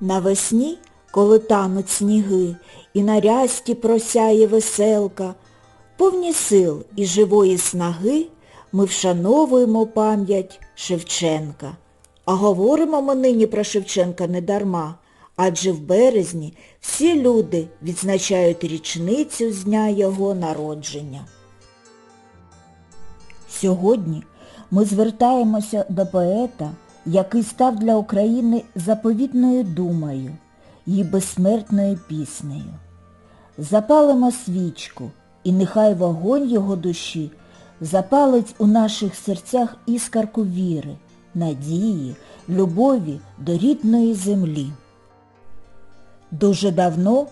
Навесні, коли тануть сніги, і на рясті просяє веселка, повні сил і живої снаги ми вшановуємо пам'ять Шевченка. А говоримо ми нині про Шевченка не дарма, адже в березні всі люди відзначають річницю з дня його народження. Сьогодні ми звертаємося до поета, який став для України заповітною думою, її безсмертною піснею. Запалимо свічку, і нехай вогонь його душі запалить у наших серцях іскарку віри, надії, любові до рідної землі. Дуже давно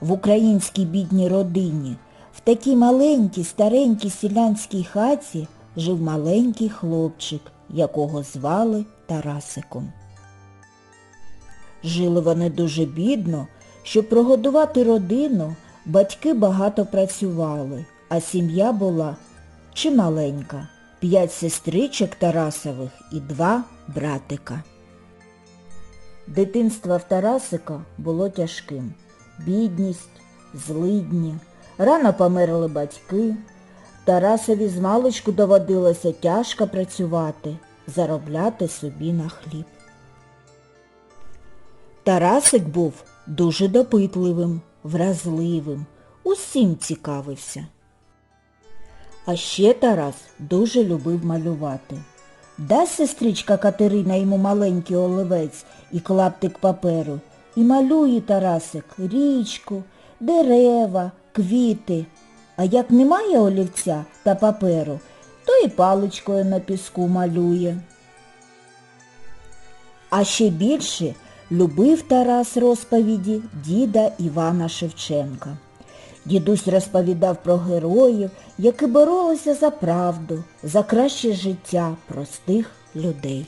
в українській бідній родині в такій маленькій старенькій селянській хаті жив маленький хлопчик, якого звали Тарасиком. Жили вони дуже бідно, щоб прогодувати родину, батьки багато працювали, а сім'я була чималенька, п'ять сестричок Тарасових і два братика. Дитинство в Тарасика було тяжким. Бідність, злидні, рано померли батьки. Тарасові з маличку доводилося тяжко працювати, заробляти собі на хліб. Тарасик був дуже допитливим, вразливим, усім цікавився. А ще Тарас дуже любив малювати. Дасть сестричка Катерина йому маленький оливець і клаптик паперу, і малює Тарасик річку, дерева, квіти. А як немає олівця та паперу, то і паличкою на піску малює. А ще більше любив Тарас розповіді діда Івана Шевченка. Дідусь розповідав про героїв, які боролися за правду, за краще життя простих людей.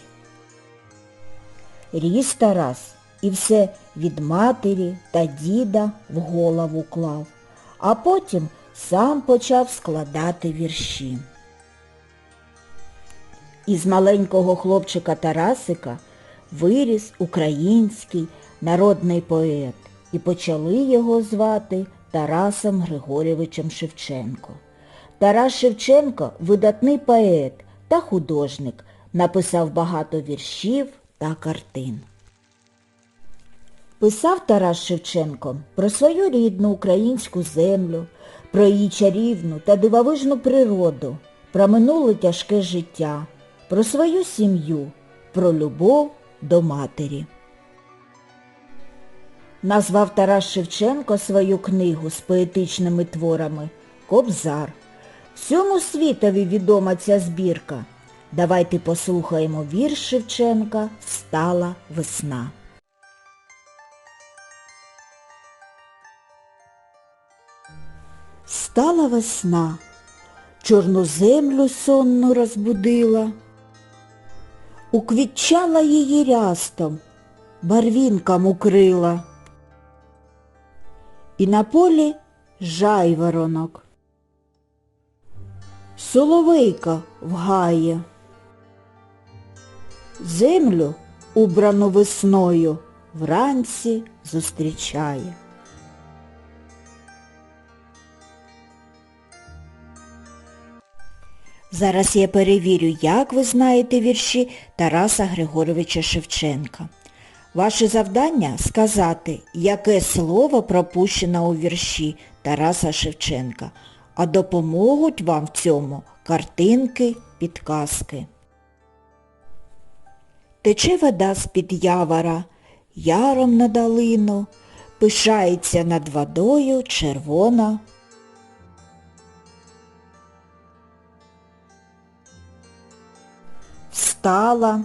Ріс Тарас і все від матері та діда в голову клав, а потім сам почав складати вірші. Із маленького хлопчика Тарасика виріс український народний поет, і почали його звати Тарасом Григорьовичем Шевченко. Тарас Шевченко видатний поет та художник, написав багато віршів та картин. Писав Тарас Шевченко про свою рідну українську землю, про її чарівну та дивовижну природу, про минуле тяжке життя, про свою сім'ю, про любов до матері. Назвав Тарас Шевченко свою книгу з поетичними творами Кобзар. Всьому світові відома ця збірка. Давайте послухаємо вірш Шевченка Встала весна. Стала весна, чорну землю сонну розбудила, уквітчала її рястом, барвінкам укрила. І на полі жайворонок, соловейка вгає. Землю, убрану весною, вранці зустрічає. Зараз я перевірю, як ви знаєте вірші Тараса Григоровича Шевченка. Ваше завдання сказати, яке слово пропущено у вірші Тараса Шевченка, а допоможуть вам в цьому картинки, підказки. Тече вода з-під явора, яром на долину, пишається над водою червона встала,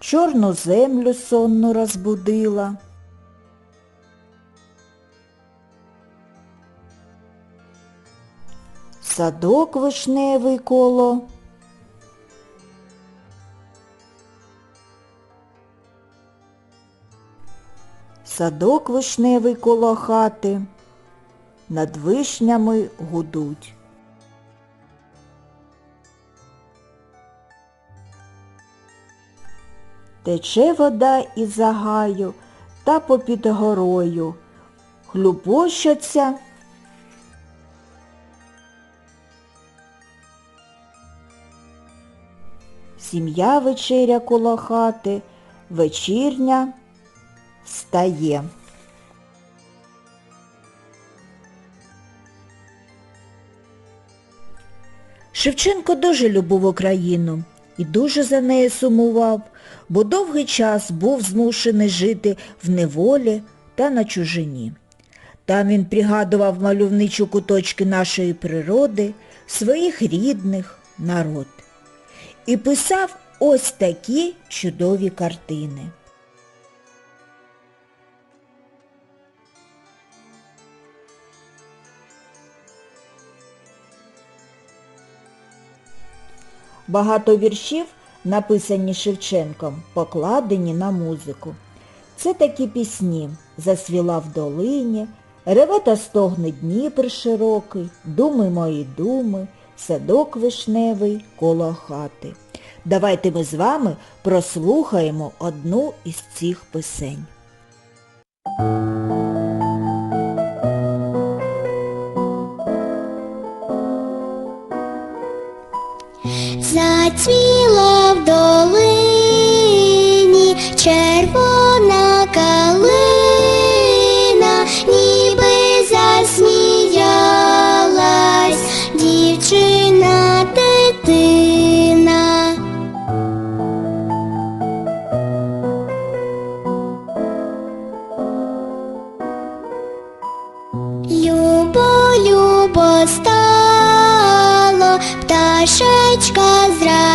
чорну землю сонну розбудила. Садок вишневий коло. Садок вишневий коло хати, над вишнями гудуть. Тече вода із загаю, та попід горою. Хлюпощаться. Сім'я вечеря коло хати, вечірня встає. Шевченко дуже любив Україну і дуже за нею сумував, бо довгий час був змушений жити в неволі та на чужині. Там він пригадував мальовничі куточки нашої природи, своїх рідних, народ. І писав ось такі чудові картини. Багато віршів, написані Шевченком, покладені на музику. Це такі пісні Засвіла в долині, Реве та стогне Дніпр широкий, Думи мої думи, Садок вишневий коло хати. Давайте ми з вами прослухаємо одну із цих пісень. Зацвіла в долині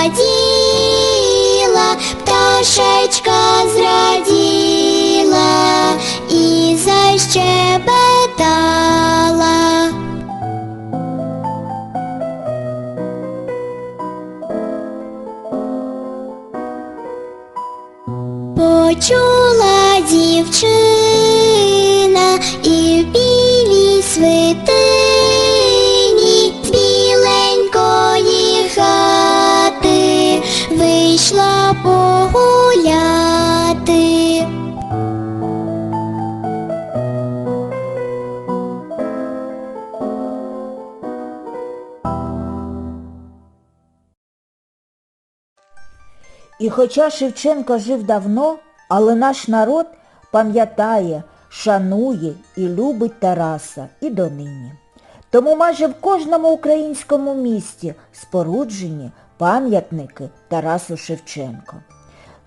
зраділа, пташечка зраділа і защебетала. Почула дівчина і в білій свитині погуляти. І хоча Шевченко жив давно, але наш народ пам'ятає, шанує і любить Тараса і донині. Тому майже в кожному українському місті споруджені пам'ятники Тарасу Шевченко.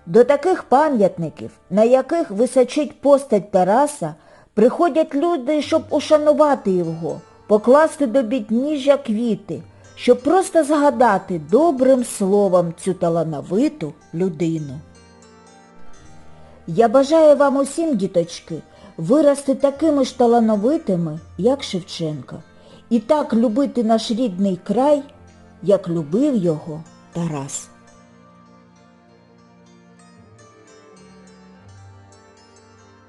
До таких пам'ятників, на яких височить постать Тараса, приходять люди, щоб ушанувати його, покласти до підніжжя квіти, щоб просто згадати добрим словом цю талановиту людину. Я бажаю вам усім, діточки, вирости такими ж талановитими, як Шевченко, і так любити наш рідний край, як любив його Тарас.